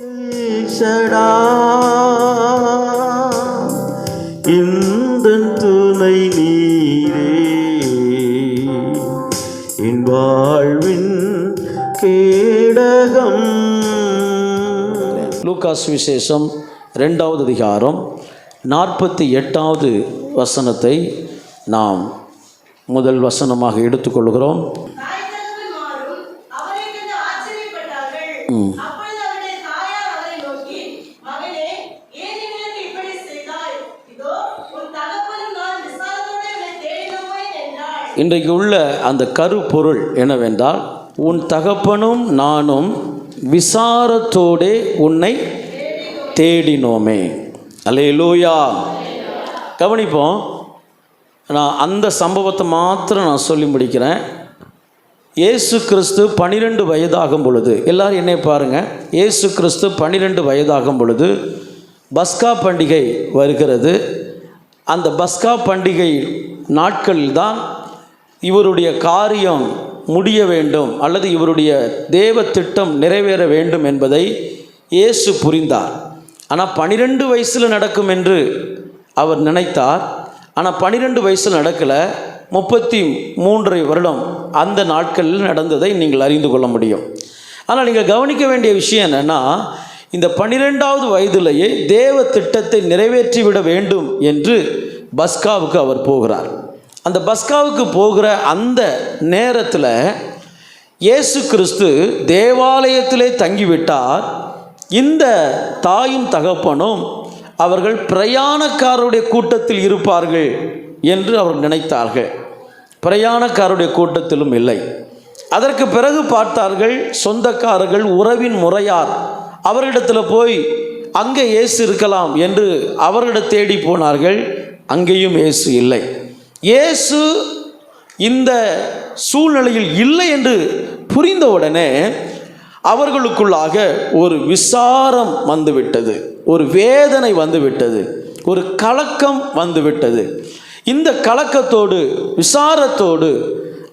ஈசடா இந்த துணை நீரே. என் வாழ்வின் கேடகம். லூகாஸ் விசேஷம் ரெண்டாவது அதிகாரம் நாற்பத்தி எட்டாவது வசனத்தை நாம் முதல் வசனமாக எடுத்துக்கொள்கிறோம். தாய்த்தகப்பன் மாறும் அவரைக் கண்டு ஆச்சரியப்பட்டார்கள். அப்பொழுது அவருடைய தாயார் அவரை நோக்கி, மகனே, ஏன் எங்களுக்கு இப்படி செய்தாய்? இதோ, உன் தகப்பனும் நான் விசாரத்தோடு உன்னை தேடினோமே என்றாள். இன்றைக்கு உள்ள அந்த கருப்பொருள் என்னவென்றால் உன் தகப்பனும் நானும் விசாரத்தோடே உன்னை தேடினோமே. அல்லேலூயா. கவனிப்போம் நான் அந்த சம்பவத்தை மாத்திரம் நான் சொல்லி முடிக்கிறேன். இயேசு கிறிஸ்து பன்னிரெண்டு வயதாகும் பொழுது எல்லாரும் என்னை பாருங்கள் இயேசு கிறிஸ்து பன்னிரெண்டு வயதாகும் பொழுது பஸ்கா பண்டிகை வருகிறது. அந்த பஸ்கா பண்டிகை நாட்களில் தான் இவருடைய காரியம் முடிய வேண்டும் அல்லது இவருடைய தேவ திட்டம் நிறைவேற வேண்டும் என்பதை இயேசு புரிந்தார். ஆனால் பன்னிரெண்டு வயசில் நடக்கும் என்று அவர் நினைத்தார். ஆனால் பன்னிரெண்டு வயசில் நடக்கலை. முப்பத்தி மூன்றரை வருடம் அந்த நாட்களில் நடந்ததை நீங்கள் அறிந்து கொள்ள முடியும். ஆனால் நீங்கள் கவனிக்க வேண்டிய விஷயம் என்னென்னா இந்த பன்னிரெண்டாவது வயதிலேயே தேவ திட்டத்தை நிறைவேற்றிவிட வேண்டும் என்று பஸ்காவுக்கு அவர் போகிறார். அந்த பஸ்காவுக்கு போகிற அந்த நேரத்தில் இயேசு கிறிஸ்து தேவாலயத்திலே தங்கிவிட்டார். இந்த தாயும் தகப்பனும் அவர்கள் பிரயாணக்காரருடைய கூட்டத்தில் இருப்பார்கள் என்று அவர் நினைத்தார்கள். பிரயாணக்காரருடைய கூட்டத்திலும் இல்லை. அதற்கு பிறகு பார்த்தார்கள் சொந்தக்காரர்கள் உறவின் முறையார் அவரிடத்தில் போய் அங்கே இயேசு இருக்கலாம் என்று அவரிடம் தேடி போனார்கள். அங்கேயும் இயேசு இல்லை. இயேசு இந்த சூழ்நிலையில் இல்லை என்று புரிந்தவுடனே அவர்களுக்குள்ளாக ஒரு விசாரம் வந்துவிட்டது. ஒரு வேதனை வந்துவிட்டது. ஒரு கலக்கம் வந்துவிட்டது. இந்த கலக்கத்தோடு விசாரத்தோடு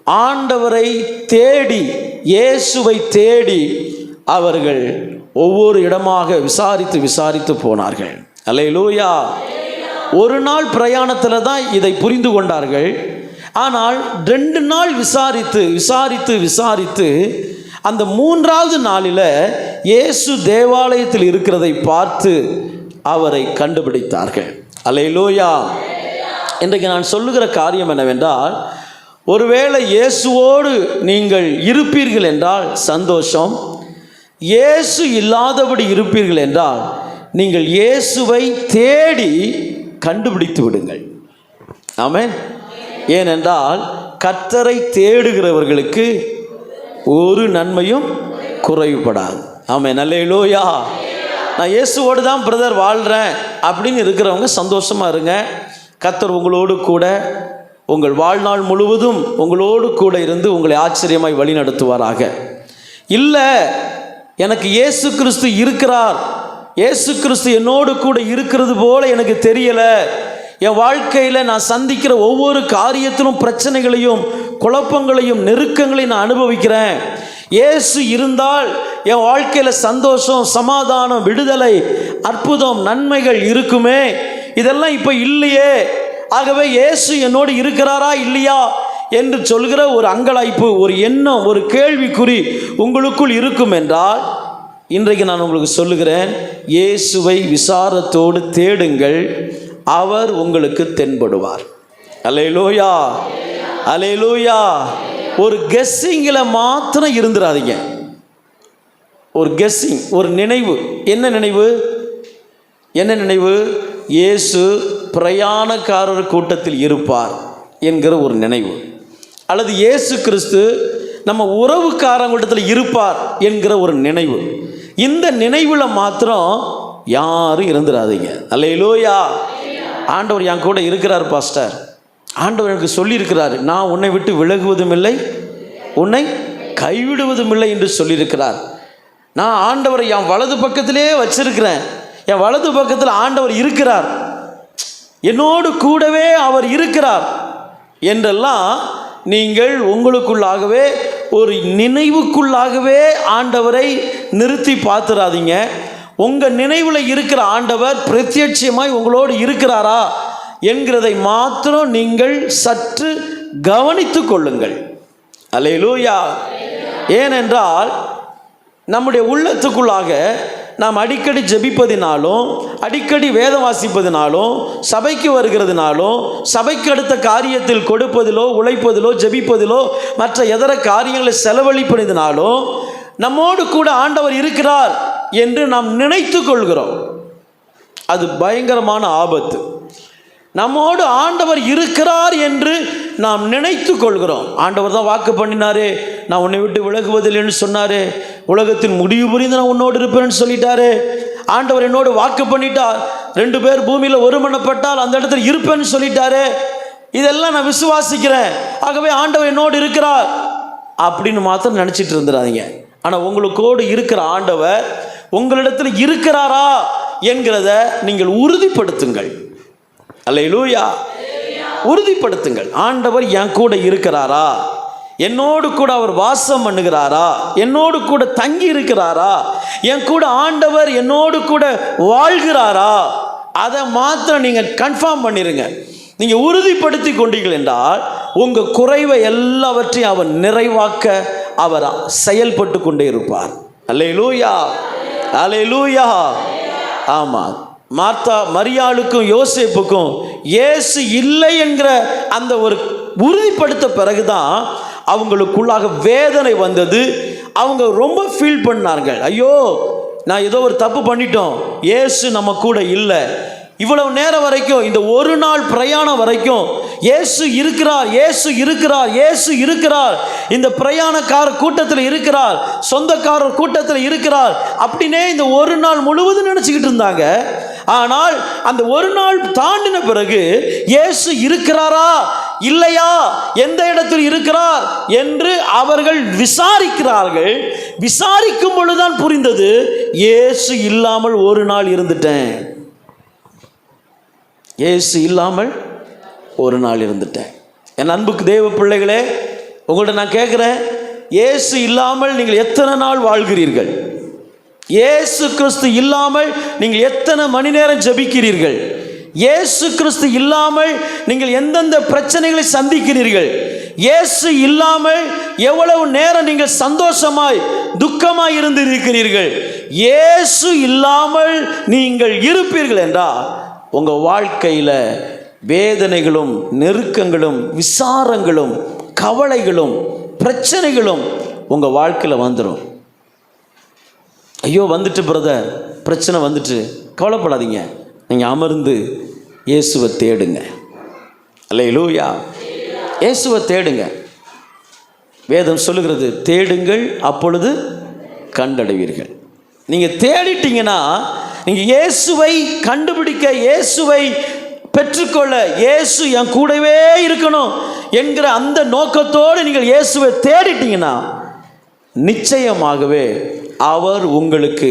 ஆண்டவரை தேடி இயேசுவை தேடி அவர்கள் ஒவ்வொரு இடமாக விசாரித்து விசாரித்து போனார்கள். அல்லேலூயா! ஒரு நாள் பிரயாணத்தில் தான் இதை புரிந்து கொண்டார்கள். ஆனால் ரெண்டு நாள் விசாரித்து விசாரித்து விசாரித்து அந்த மூன்றாவது நாளில் இயேசு தேவாலயத்தில் இருக்கிறதை பார்த்து அவரை கண்டுபிடித்தார்கள். அலையிலோயா இன்றைக்கு நான் சொல்லுகிற காரியம் என்னவென்றால் ஒருவேளை இயேசுவோடு நீங்கள் இருப்பீர்கள் என்றால் சந்தோஷம். இயேசு இல்லாதபடி இருப்பீர்கள் என்றால் நீங்கள் இயேசுவை தேடி கண்டுபிடித்து விடுங்கள். ஆமேன். ஏனென்றால் கத்தரை தேடுகிறவர்களுக்கு ஒரு நன்மையும் குறைவுபடாது. ஆமென். நல்லேலூயா நான் இயேசுவோடு தான் பிரதர் வாழ்கிறேன் அப்படின்னு இருக்கிறவங்க சந்தோஷமாக இருங்க. கத்தர் உங்களோடு கூட உங்கள் வாழ்நாள் முழுவதும் உங்களோடு கூட இருந்து உங்களை ஆச்சரியமாய் வழி நடத்துவாராக இல்லை எனக்கு இயேசு கிறிஸ்து இருக்கிறார் இயேசு கிறிஸ்து என்னோடு கூட இருக்கிறது போல எனக்கு தெரியலை. என் வாழ்க்கையில் நான் சந்திக்கிற ஒவ்வொரு காரியத்திலும் பிரச்சனைகளையும் குழப்பங்களையும் நெருக்கங்களையும் நான் அனுபவிக்கிறேன். இயேசு இருந்தால் என் வாழ்க்கையில் சந்தோஷம் சமாதானம் விடுதலை அற்புதம் நன்மைகள் இருக்குமே. இதெல்லாம் இப்போ இல்லையே. ஆகவே இயேசு என்னோடு இருக்கிறாரா இல்லையா என்று சொல்கிற ஒரு அங்கலாய்ப்பு ஒரு எண்ணம் ஒரு கேள்விக்குறி உங்களுக்குள் இருக்கும் என்றால் இன்றைக்கு நான் உங்களுக்கு சொல்லுகிறேன் இயேசுவை விசாரத்தோடு தேடுங்கள் அவர் உங்களுக்கு தென்படுவார். அலையலூயா அலையலூயா ஒரு கெஸ்ஸிங்கில் மாத்திரம் இருந்துடாதீங்க ஒரு கெஸ்ஸிங் ஒரு நினைவு. என்ன நினைவு? என்ன நினைவு? இயேசு பிரயாணக்காரர் கூட்டத்தில் இருப்பார் என்கிற ஒரு நினைவு. அல்லது இயேசு கிறிஸ்து நம்ம உறவுக்காரங்களிடத்தில் இருப்பார் என்கிற ஒரு நினைவு. இந்த நினைவில் மாத்திரம் யாரும் இருந்துடாதீங்க அல்லையிலோயா ஆண்டவர் என் கூட இருக்கிறார் பாஸ்டர். ஆண்டவர் எனக்கு சொல்லியிருக்கிறார் நான் உன்னை விட்டு விலகுவதும் இல்லை உன்னை கைவிடுவதும் இல்லை என்று சொல்லியிருக்கிறார். நான் ஆண்டவரை என் வலது பக்கத்திலே வச்சிருக்கிறேன். என் வலது பக்கத்தில் ஆண்டவர் இருக்கிறார். என்னோடு கூடவே அவர் இருக்கிறார். என்றெல்லாம் நீங்கள் உங்களுக்குள்ளாகவே ஒரு நினைவுக்குள்ளாகவே ஆண்டவரை நிறுத்தி பார்த்துறாதீங்க. உங்கள் நினைவில் இருக்கிற ஆண்டவர் பிரத்யட்சியமாய் உங்களோடு இருக்கிறாரா என்கிறதை மாத்திரம் நீங்கள் சற்று கவனித்து கொள்ளுங்கள். அலையிலூயா ஏனென்றால் நம்முடைய உள்ளத்துக்குள்ளாக நாம் அடிக்கடி ஜெபிப்பதினாலும் அடிக்கடி வேதம் வாசிப்பதினாலும் சபைக்கு வருகிறதுனாலும் சபைக்கு அடுத்த காரியத்தில் கொடுப்பதிலோ உழைப்பதிலோ ஜெபிப்பதிலோ மற்ற எதர காரியங்களை செலவழிப்பதினாலும் நம்மோடு கூட ஆண்டவர் இருக்கிறார் என்று நாம் நினைத்து கொள்கிறோம். அது பயங்கரமான ஆபத்து. நம்மோடு ஆண்டவர் இருக்கிறார் என்று நாம் நினைத்து கொள்கிறோம். ஆண்டவர் தான் வாக்கு பண்ணினாரே நான் உன்னை விட்டு விலகுவதில்லைன்னு சொன்னாரே உலகத்தின் முடிவு புரிந்து நான் உன்னோடு இருப்பேன்னு சொல்லிட்டாரு. ஆண்டவர் என்னோடு வாக்கு பண்ணிட்டார். ரெண்டு பேர் பூமியில் ஒருமனப்பட்டால் அந்த இடத்துல இருப்பேன்னு சொல்லிட்டாரு. இதெல்லாம் நான் விசுவாசிக்கிறேன். ஆகவே ஆண்டவர் என்னோடு இருக்கிறார். அப்படின்னு மாத்திரம் நினச்சிட்டு இருந்துடாதீங்க. ஆனால் உங்களுக்கோடு இருக்கிற ஆண்டவர் உங்களிடத்தில் இருக்கிறாரா என்கிறத நீங்கள் உறுதிப்படுத்துங்கள். அல்லேலூயா. உறுதிப்படுத்துங்கள். ஆண்டவர் என் கூட இருக்கிறாரா? என்னோடு கூட அவர் வாசம் பண்ணுகிறாரா? என்னோடு கூட தங்கி இருக்கிறாரா? என் கூட ஆண்டவர் என்னோடு கூட வாழ்கிறாரா? அதை மாத்திரம் நீங்கள் கன்ஃபார்ம் பண்ணிடுங்க நீங்கள் உறுதிப்படுத்தி கொண்டீர்கள் என்றால் உங்கள் குறைவை எல்லாவற்றையும் அவர் நிறைவாக்க அவர் செயல்பட்டு கொண்டே இருப்பார். அலே லூயா அலே அல்லேலூயா. ஆமாம் மார்த்தா மரியாளுக்கும் யோசேப்புக்கும் இயேசு இல்லை என்கிற அந்த ஒரு உறுதிப்படுத்த பிறகுதான் அவங்களுக்குள்ளாக வேதனை வந்தது. அவங்க ரொம்ப ஃபீல் பண்ணார்கள். ஐயோ நான் ஏதோ ஒரு தப்பு பண்ணிட்டோம். ஏசு நம்ம கூட இல்லை. இவ்வளவு நேரம் வரைக்கும் இந்த ஒரு நாள் பிரயாணம் வரைக்கும் இயேசு இருக்கிறார் இயேசு இருக்கிறார் இயேசு இருக்கிறார். இந்த பிரயாணக்காரர் கூட்டத்தில் இருக்கிறார் சொந்தக்காரர் கூட்டத்தில் இருக்கிறார். அப்படின்னே இந்த ஒரு நாள் முழுவதும் நினச்சிக்கிட்டு இருந்தாங்க. ஆனால் அந்த ஒரு நாள் தாண்டின பிறகு இயேசு இருக்கிறாரா? இல்லையா? எந்த இடத்தில் இருக்கிறார்? என்று அவர்கள் விசாரிக்கிறார்கள். விசாரிக்கும் பொழுதுதான் புரிந்தது இயேசு இல்லாமல் ஒரு நாள் இருந்துட்டேன். இயேசு இல்லாமல் ஒரு நாள் இருந்துட்டேன். என் அன்புக்கு தேவ பிள்ளைகளே உங்கள்ட்ட நான் கேட்குறேன் இயேசு இல்லாமல் நீங்கள் எத்தனை நாள் வாழ்கிறீர்கள்? இயேசு கிறிஸ்து இல்லாமல் நீங்கள் எத்தனை மணி நேரம் ஜபிக்கிறீர்கள்? இயேசு கிறிஸ்து இல்லாமல் நீங்கள் எந்தெந்த பிரச்சனைகளை சந்திக்கிறீர்கள்? இயேசு இல்லாமல் எவ்வளவு நேரம் நீங்கள் சந்தோஷமாய் துக்கமாய் இருந்து இருக்கிறீர்கள் இயேசு இல்லாமல் நீங்கள் இருப்பீர்கள் என்றால் உங்கள் வாழ்க்கையில் வேதனைகளும் நெருக்கங்களும் விசாரங்களும் கவலைகளும் பிரச்சனைகளும் உங்கள் வாழ்க்கையில் வந்துடும் ஐயோ வந்துட்டு பிரதர் பிரச்சனை வந்துட்டு. கவலைப்படாதீங்க. நீங்கள் அமர்ந்து இயேசுவை தேடுங்க. அல்லையிலூயா இயேசுவை தேடுங்க. வேதம் சொல்லுகிறது தேடுங்கள் அப்பொழுது கண்டடைவீர்கள். நீங்கள் தேடிட்டீங்கன்னா நீங்கள் இயேசுவை கண்டுபிடிக்க இயேசுவை பெற்றுக்கொள்ள இயேசு என் கூடவே இருக்கணும் என்கிற அந்த நோக்கத்தோடு நீங்கள் இயேசுவை தேடிட்டீங்கன்னா நிச்சயமாகவே அவர் உங்களுக்கு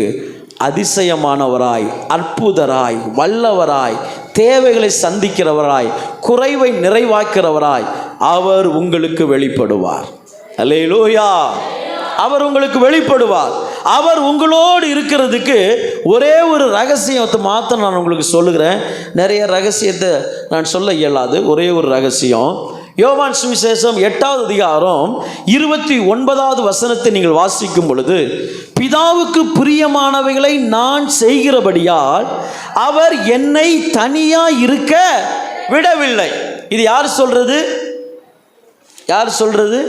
அதிசயமானவராய் அற்புதராய் வல்லவராய் தேவைகளை சந்திக்கிறவராய் குறைவை நிறைவாக்கிறவராய் அவர் உங்களுக்கு வெளிப்படுவார். அல்லேலூயா. அவர் உங்களுக்கு வெளிப்படுவார். அவர் உங்களோடு இருக்கிறதுக்கு ஒரே ஒரு ரகசியத்தை மாத்திரம் நான் உங்களுக்கு சொல்லுகிறேன். நிறைய ரகசியத்தை நான் சொல்ல இயலாது. ஒரே ஒரு ரகசியம். யோவான் சுவிசேஷம் எட்டாவது அதிகாரம் இருபத்தி ஒன்பதாவது வசனத்தை நீங்கள் வாசிக்கும் பொழுது பிதாவுக்கு பிரியமானவைகளை நான் செய்கிறபடியால் அவர் என்னை தனியா இருக்க விடவில்லை. இது யார் சொல்றது? யார் சொல்றது?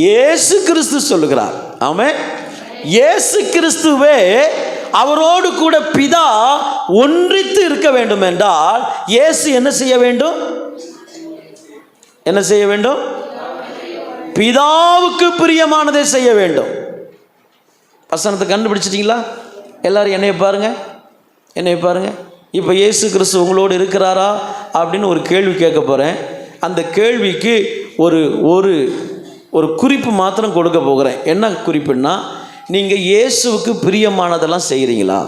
இயேசு கிறிஸ்து சொல்லுகிறார். ஆமே இயேசு கிறிஸ்துவே அவரோடு கூட பிதா ஒன்றித்து இருக்க வேண்டும் என்றால் இயேசு என்ன செய்ய வேண்டும்? என்ன செய்ய வேண்டும்? பிதாவுக்கு பிரியமானதை செய்ய வேண்டும். வசனத்தை கண்டுபிடிச்சிட்டிங்களா? எல்லாரும் என்னைய பாருங்க. என்னைய பாருங்க. இப்போ இயேசு கிறிஸ்து உங்களோடு இருக்கிறாரா? அப்படின்னு ஒரு கேள்வி கேட்க போகிறேன் அந்த கேள்விக்கு ஒரு ஒரு ஒரு குறிப்பு மாத்திரம் கொடுக்க போகிறேன். என்ன குறிப்புன்னா நீங்கள் இயேசுவுக்கு பிரியமானதெல்லாம் செய்கிறீங்களா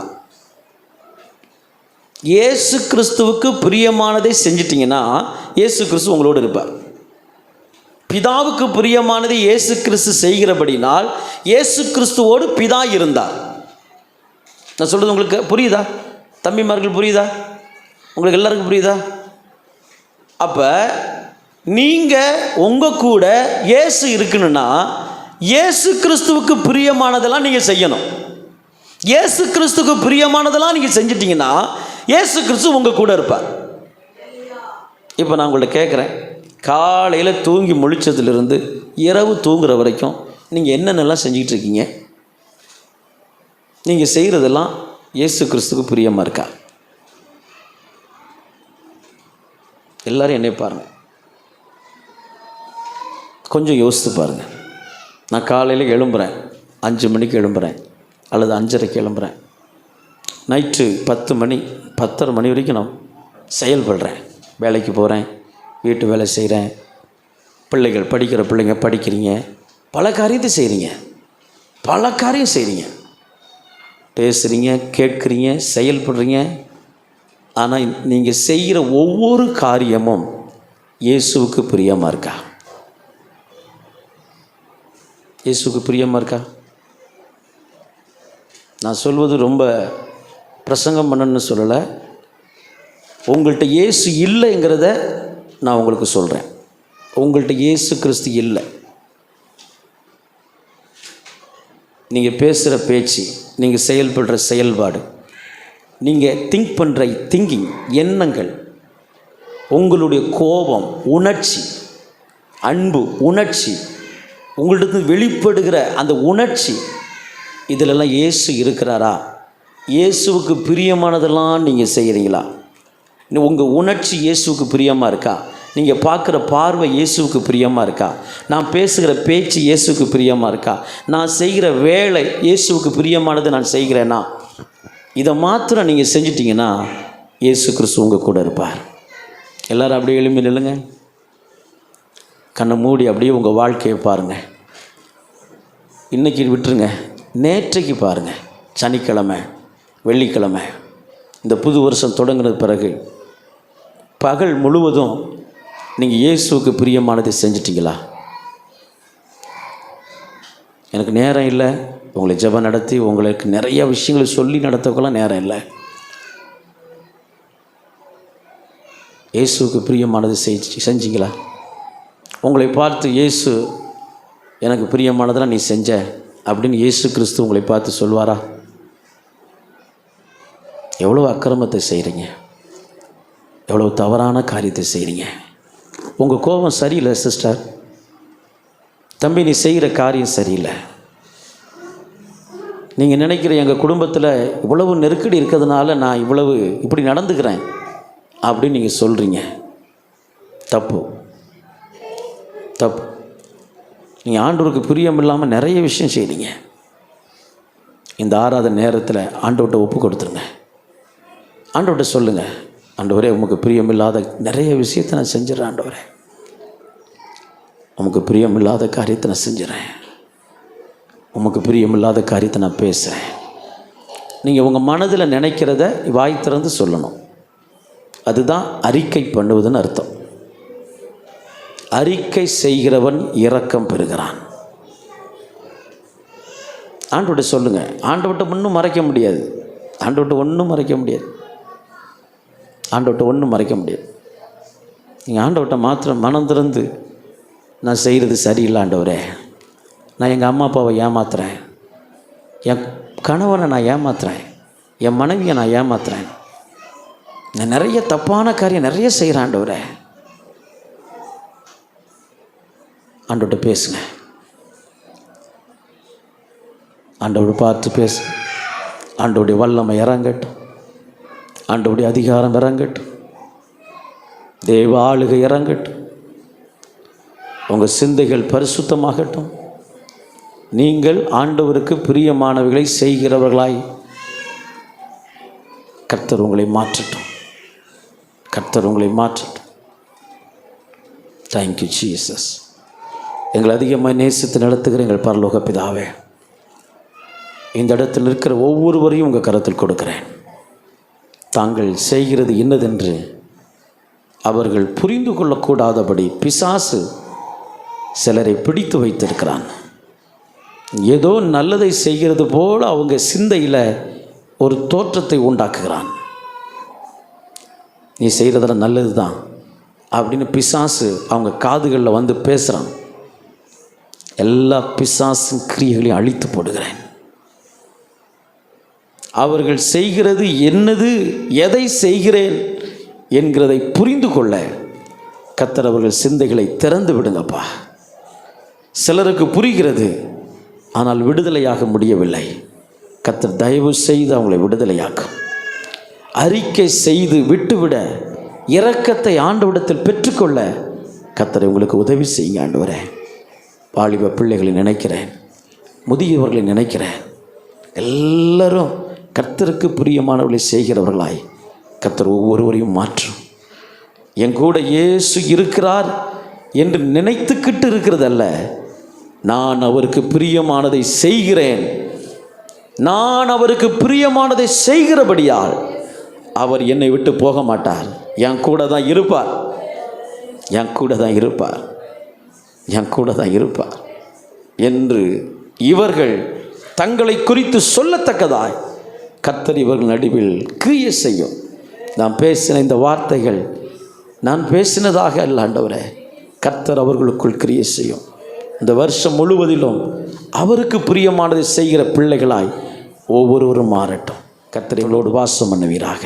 இயேசு கிறிஸ்துவுக்கு பிரியமானதை செஞ்சிட்டிங்கன்னா இயேசு கிறிஸ்து உங்களோடு இருப்பார். பிதாவுக்கு பிரியமானது இயேசு கிறிஸ்து செய்கிறபடினால் இயேசு கிறிஸ்துவோடு பிதா இருந்தார். நான் சொல்கிறது உங்களுக்கு புரியுதா? தம்பிமார்கள் புரியுதா? உங்களுக்கு எல்லாருக்கும் புரியுதா? அப்போ நீங்கள் உங்கள் கூட இயேசு இருக்கணும்னா இயேசு கிறிஸ்துவுக்கு பிரியமானதெல்லாம் நீங்கள் செய்யணும். இயேசு கிறிஸ்துவுக்கு பிரியமானதெல்லாம் நீங்கள் செஞ்சிட்டிங்கன்னா இயேசு கிறிஸ்து உங்கள் கூட இருப்பார். இப்போ நான் உங்கள்கிட்ட கேட்குறேன் காலையில் தூங்கி முழிச்சதுலேருந்து இரவு தூங்குற வரைக்கும் நீங்கள் என்னென்னலாம் செஞ்சுக்கிட்டு இருக்கீங்க நீங்கள் செய்கிறதெல்லாம் இயேசு கிறிஸ்துக்கு பிரியமாக இருக்கா? எல்லோரும் என்னை பாருங்கள் கொஞ்சம் யோசித்து பாருங்கள் நான் காலையில் எழும்புறேன். அஞ்சு மணிக்கு எழும்புறேன். அல்லது அஞ்சரைக்கு எழும்புறேன். நைட்டு பத்து மணி பத்தரை மணி வரைக்கும் நான் செயல்படுறேன். வேலைக்கு போகிறேன் வீட்டு வேலை செய்கிறேன் பிள்ளைகள் படிக்கிற பிள்ளைங்க படிக்கிறீங்க. பல காரியத்தை செய்கிறீங்க பல காரியம் செய்கிறீங்க பேசுகிறீங்க கேட்குறீங்க செயல்படுறீங்க. ஆனால் நீங்கள் செய்கிற ஒவ்வொரு காரியமும் இயேசுவுக்கு பிரியமாக இருக்கா? இயேசுவுக்கு பிரியமாக இருக்கா? நான் சொல்வது ரொம்ப பிரசங்கம் பண்ணணும்னு சொல்லலை. உங்கள்கிட்ட இயேசு இல்லைங்கிறத நான் உங்களுக்கு சொல்கிறேன் உங்கள்கிட்ட இயேசு கிறிஸ்து இல்லை. நீங்கள் பேசுகிற பேச்சு நீங்கள் செயல்படுற செயல்பாடு நீங்கள் திங்க் பண்ணுற திங்கிங் எண்ணங்கள் உங்களுடைய கோபம் உணர்ச்சி அன்பு உணர்ச்சி உங்கள்கிட்ட வெளிப்படுகிற அந்த உணர்ச்சி இதிலெல்லாம் இயேசு இருக்கிறாரா? இயேசுவுக்கு பிரியமானதெல்லாம் நீங்கள் செய்கிறீங்களா உங்கள் உணர்ச்சி இயேசுவுக்கு பிரியமாக இருக்கா? நீங்கள் பார்க்குற பார்வை இயேசுவுக்கு பிரியமாக இருக்கா? நான் பேசுகிற பேச்சு இயேசுவுக்கு பிரியமாக இருக்கா? நான் செய்கிற வேலை இயேசுவுக்கு பிரியமானது நான் செய்கிறேன்னா இதை மாத்திரம் நீங்கள் செஞ்சிட்டிங்கன்னா இயேசு கிறிஸ்து உங்கள் கூட இருப்பார். எல்லோரும் அப்படியே எழுமி நில்லுங்க. கண்ணை மூடி அப்படியே உங்கள் வாழ்க்கையை பாருங்கள் இன்றைக்கி விட்டுருங்க. நேற்றைக்கு பாருங்கள் சனிக்கிழமை வெள்ளிக்கிழமை. இந்த புது வருஷம் தொடங்கின பிறகு பகல் முழுவதும் நீங்கள் இயேசுவுக்கு பிரியமானதை செஞ்சிட்டிங்களா? எனக்கு நேரம் இல்லை. உங்களை ஜெபம் நடத்தி உங்களுக்கு நிறைய விஷயங்களை சொல்லி நடத்தக்கெல்லாம் நேரம் இல்லை. இயேசுவுக்கு பிரியமானது செஞ்சு செஞ்சீங்களா? உங்களை பார்த்து இயேசு எனக்கு பிரியமானதெல்லாம் நீ செஞ்ச அப்படின்னு இயேசு கிறிஸ்து உங்களை பார்த்து சொல்வாரா? எவ்வளோ அக்கிரமத்தை செய்கிறீங்க எவ்வளோ தவறான காரியத்தை செய்கிறீங்க உங்கள் கோபம் சரியில்லை சிஸ்டர் தம்பி நீ செய்கிற காரியம் சரியில்லை. நீங்கள் நினைக்கிற எங்கள் குடும்பத்தில் இவ்வளவு நெருக்கடி இருக்கிறதுனால நான் இவ்வளவு இப்படி நடந்துக்கிறேன் அப்படின்னு நீங்கள் சொல்கிறீங்க தப்பு. தப்பு. நீங்கள் ஆண்டவருக்கு பிரியம் இல்லாமல் நிறைய விஷயம் செய்கிறீங்க இந்த ஆறாத நேரத்தில் ஆண்டவர்கிட்ட ஒப்பு கொடுத்துருங்க. ஆண்டவர்கிட்ட சொல்லுங்கள் ஆண்டவரே உமக்கு பிரியமில்லாத நிறைய விஷயத்தை நான் செஞ்சிடறேன் ஆண்டவரே. உமக்கு பிரியமில்லாத காரியத்தை நான் செஞ்சிடறேன். உமக்கு பிரியமில்லாத காரியத்தை நான் பேசுகிறேன் நீங்கள் உங்கள் மனதில் நினைக்கிறத வாய் திறந்து சொல்லணும். அதுதான் அறிக்கை பண்ணுவதுன்னு அர்த்தம். அறிக்கை செய்கிறவன் இரக்கம் பெறுகிறான். ஆண்டவட்ட சொல்லுங்கள் ஆண்டவட்ட ஒன்றும் மறைக்க முடியாது. ஆண்டவட்ட ஒன்றும் மறைக்க முடியாது. ஆண்டவட்ட ஒன்றும் மறைக்க முடியாது. நீங்கள் ஆண்டவட்ட மாத்திரம் மனம் திறந்து நான் செய்கிறது சரியில்லை ஆண்டவரே. நான் எங்கள் அம்மா அப்பாவை ஏமாத்துறேன். என் கணவனை நான் ஏமாத்துறேன். என் மனைவியை நான் ஏமாத்துறேன். நான் நிறைய தப்பான காரியம் நிறைய செய்கிறேன் ஆண்டவரே. ஆண்டவர்கிட்ட பேசுங்க. ஆண்டவர் பார்த்து பேசு. ஆண்டோடைய வல்லமை இறங்கட்டும். ஆண்டபடி அதிகாரம் இறங்கட்டும். தேவ ஆளுகை இறங்கட்டும். உங்கள் சிந்தைகள் பரிசுத்தமாகட்டும். நீங்கள் ஆண்டவருக்கு பிரியமானவைகளை செய்கிறவர்களாய் கர்த்தர் உங்களை மாற்றட்டும். கர்த்தர் உங்களை மாற்றட்டும். தேங்க்யூ ஜீசஸ் எங்களை அதிகமாக நேசித்து நடத்துகிற எங்கள் பரலோக பிதாவே இந்த இடத்தில் இருக்கிற ஒவ்வொருவரையும் உங்கள் கருத்தில் கொடுக்குறேன். தாங்கள் செய்கிறது இன்னதென்று அவர்கள் புரிந்து கொள்ளக்கூடாதபடி பிசாசு சிலரை பிடித்து வைத்திருக்கிறான். ஏதோ நல்லதை செய்கிறது போல் அவங்க சிந்தையில் ஒரு தோற்றத்தை உண்டாக்குகிறான். நீ செய்கிறதெல்லாம் நல்லது தான் அப்படின்னு பிசாசு அவங்க காதுகளில் வந்து பேசுகிறான் எல்லா பிசாசு கிரியைகளையும் அழித்து போடுகிறேன். அவர்கள் செய்கிறது என்னது எதை செய்கிறேன் என்கிறதை புரிந்து கொள்ள கத்தர் அவர்கள் சிந்தைகளை திறந்து விடுங்கப்பா. சிலருக்கு புரிகிறது ஆனால் விடுதலையாக முடியவில்லை. கத்தர் தயவு செய்து அவங்களை விடுதலையாக்கும். அறிக்கை செய்து விட்டுவிட இரக்கத்தை ஆண்டவிடத்தில் பெற்றுக்கொள்ள கத்தரை உங்களுக்கு உதவி செய்யுங்க வரேன் வாலிப பிள்ளைகளை நினைக்கிறேன் முதியவர்களை நினைக்கிறேன். எல்லோரும் கர்த்தருக்கு பிரியமானவர்களை செய்கிறவர்களாய் கர்த்தர் ஒவ்வொருவரையும் மாற்றும். என் கூட இயேசு இருக்கிறார் என்று நினைத்துக்கிட்டு இருக்கிறதல்ல. நான் அவருக்கு பிரியமானதை செய்கிறேன். நான் அவருக்கு பிரியமானதை செய்கிறபடியால் அவர் என்னை விட்டு போக மாட்டார். என் கூட தான் இருப்பார். என் கூட தான் இருப்பார். என் கூட தான் இருப்பார். என்று இவர்கள் தங்களை குறித்து சொல்லத்தக்கதாய் கத்தர் இவர்கள் நடுவில் கிரிய செய்யும். நான் பேசின இந்த வார்த்தைகள் நான் பேசினதாக அல்ல ஆண்டவரே. கர்த்தர் அவர்களுக்குள் கிரிய செய்யும். இந்த வருஷம் முழுவதிலும் அவருக்கு பிரியமானதை செய்கிற பிள்ளைகளாய் ஒவ்வொருவரும் மாறட்டும். கர்த்தர் வாசம் பண்ணுவீராக.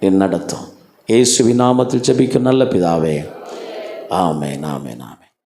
என் நடத்தும். இயேசுவின் நாமத்தில் ஜபிக்கும் நல்ல பிதாவே. ஆமே நாமே நான்